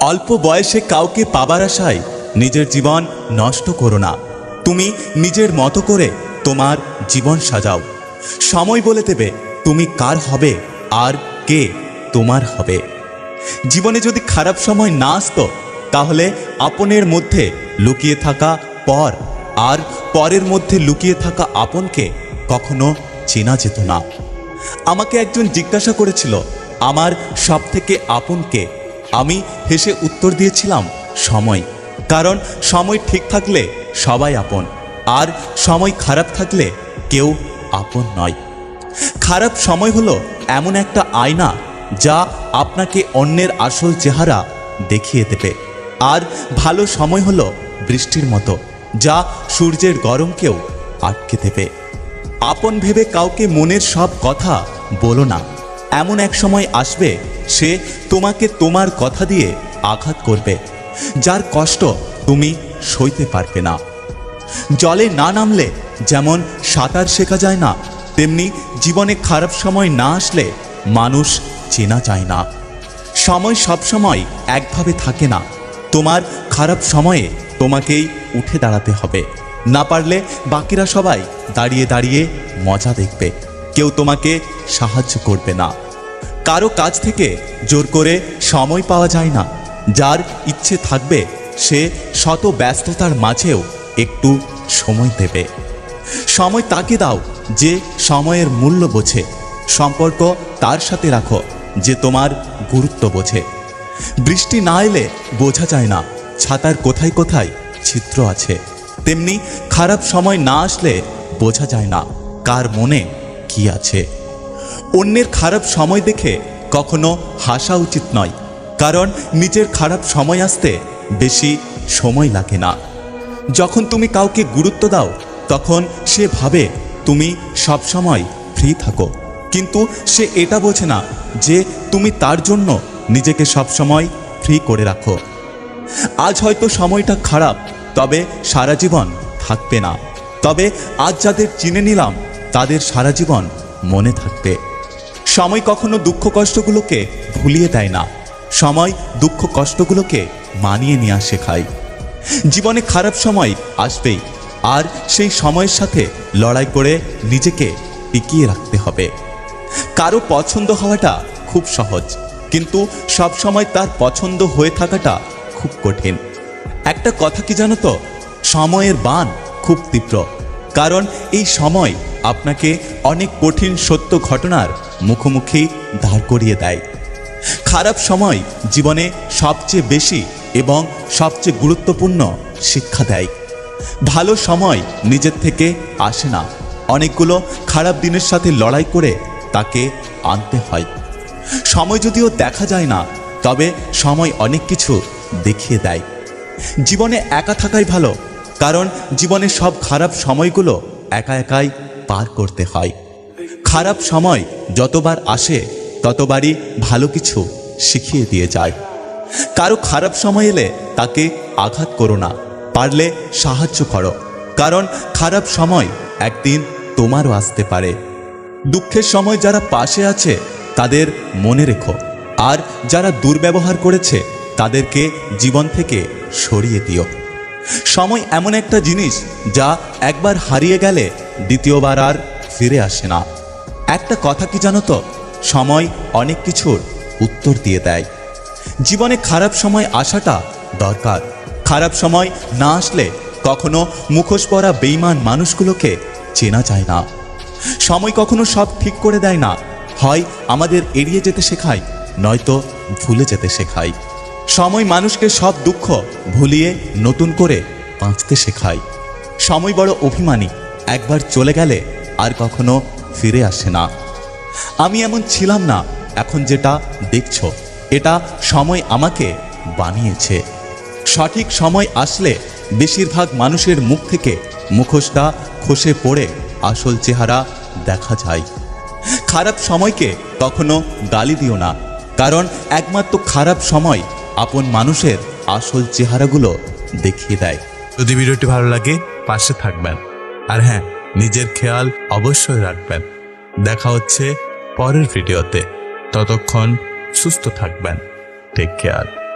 অল্প বয়সে কাউকে পাবার আশায় নিজের জীবন নষ্ট করো না। তুমি নিজের মতো করে তোমার জীবন সাজাও। সময় বলে দেবে তুমি কার হবে আর কে তোমার হবে। জীবনে যদি খারাপ সময় না আসতো, তাহলে আপনের মধ্যে লুকিয়ে থাকা পর আর পরের মধ্যে লুকিয়ে থাকা আপনকে কখনো চেনা যেত না। আমাকে একজন জিজ্ঞাসা করেছিল, আমার সব থেকে আপনকে আমি হেসে উত্তর দিয়েছিলাম, সময়। কারণ সময় ঠিক থাকলে সবাই আপন, আর সময় খারাপ থাকলে কেউ আপন নয়। খারাপ সময় হলো এমন একটা আয়না যা আপনাকে অন্যের আসল চেহারা দেখিয়ে দেবে। আর ভালো সময় হলো বৃষ্টির মতো, যা সূর্যের গরমকেও আটকে দেবে। আপন ভেবে কাউকে মনের সব কথা বলো না। এমন এক সময় আসবে, সে তোমাকে তোমার কথা দিয়ে আঘাত করবে, যার কষ্ট তুমি সইতে পারবে না। জলে না নামলে যেমন সাঁতার শেখা যায় না, তেমনি জীবনে খারাপ সময় না আসলে মানুষ চেনা যায় না। সময় সবসময় একভাবে থাকে না, তোমার খারাপ সময়ে তোমাকেই উঠে দাঁড়াতে হবে। না পারলে বাকিরা সবাই দাঁড়িয়ে দাঁড়িয়ে মজা দেখবে, কেউ তোমাকে সাহায্য করবে না। কারও কাজ থেকে জোর করে সময় পাওয়া যায় না। যার ইচ্ছে থাকবে, সে শত ব্যস্ততার মাঝেও একটু সময় দেবে। সময় তাকে দাও যে সময়ের মূল্য বোঝে। সম্পর্ক তার সাথে রাখো যে তোমার গুরুত্ব বোঝে। বৃষ্টি না এলে বোঝা যায় না ছাতার কোথায় কোথায় ছিদ্র আছে। তেমনি খারাপ সময় না আসলে বোঝা যায় না কার মনে কি আছে। অন্যের খারাপ সময় দেখে কখনো হাসা উচিত নয়, কারণ নিজের খারাপ সময় আসতে বেশি সময় লাগে না। যখন তুমি কাউকে গুরুত্ব দাও, তখন সে ভাবে তুমি সবসময় ফ্রি থাকো। কিন্তু সে এটা বোঝে না যে তুমি তার জন্য নিজেকে সবসময় ফ্রি করে রাখো। আজ হয়তো সময়টা খারাপ, তবে সারা জীবন থাকবে না। তবে আজ যাদের চিনে নিলাম, তাদের সারা জীবন মনে থাকবে। সময় কখনো দুঃখ কষ্টগুলোকে ভুলিয়ে দেয় না। সময় দুঃখ কষ্টগুলোকে মানিয়ে নেওয়া শেখায় জীবনে খারাপ সময় আসবেই, আর সেই সময়ের সাথে লড়াই করে নিজেকে টিকিয়ে রাখতে হবে। কারও পছন্দ হওয়াটা খুব সহজ, কিন্তু সব সময় তার পছন্দ হয়ে থাকাটা খুব কঠিন। একটা কথা কি জানো তো? সময়ের বান খুব তীব্র। কারণ এই সময় আপনাকে অনেক কঠিন সত্য ঘটনার মুখোমুখি দাঁড় করিয়ে দেয়। খারাপ সময় জীবনে সবচেয়ে বেশি এবং সবচেয়ে গুরুত্বপূর্ণ শিক্ষা দেয়। ভালো সময় নিজের থেকে আসে না। অনেকগুলো খারাপ দিনের সাথে লড়াই করে তাকে আনতে হয়। সময় যদিও দেখা যায় না, তবে সময় অনেক কিছু দেখিয়ে দেয়। জীবনে একা থাকাই ভালো কারণ জীবনের সব খারাপ সময়গুলো একা একাই পার করতে হয়। খারাপ সময় যতবার আসে, ততবারই ভালো কিছু শিখিয়ে দিয়ে যায়। কারও খারাপ সময় এলে তাকে আঘাত করো না, পারলে সাহায্য করো। কারণ খারাপ সময় একদিন তোমারও আসতে পারে। দুঃখের সময় যারা পাশে আছে, তাদের মনে রেখো। আর যারা দুর্ব্যবহার করেছে, তাদেরকে জীবন থেকে সরিয়ে দিও। সময় এমন একটা জিনিস যা একবার হারিয়ে গেলে দ্বিতীয়বার আর ফিরে আসে না। একটা কথা কি জানো তো? সময় অনেক কিছুর উত্তর দিয়ে দেয়। জীবনে খারাপ সময় আসাটা দরকার। খারাপ সময় না আসলে কখনো মুখোশ পরা বেইমান মানুষগুলোকে চেনা যায় না। সময় কখনো সব ঠিক করে দেয় না। হয় আমাদের এড়িয়ে যেতে শেখায়, নয়তো ভুলে যেতে শেখায়। সময় মানুষকে সব দুঃখ ভুলিয়ে নতুন করে বাঁচতে শেখায়। সময় বড় অভিমানী, একবার চলে গেলে আর কখনো ফিরে আসে না। আমি এমন ছিলাম না, এখন যেটা দেখছ, এটা সময় আমাকে বানিয়েছে। সঠিক সময় আসলে বেশিরভাগ মানুষের মুখ থেকে মুখোশটা খসে পড়ে আসল চেহারা দেখা যায়। খারাপ সময়কে কখনো গালি দিও না, কারণ একমাত্র খারাপ সময় আপন মানুষের আসল চেহারাগুলো দেখিয়ে দেয়। যদি ভিডিওটি ভালো লাগে, পাশে থাকবেন। আর হ্যাঁ নিজের খেয়াল অবশ্যই রাখবেন। দেখা হচ্ছে পরের ভিডিওতে। ততক্ষণ সুস্থ থাকবেন। Take care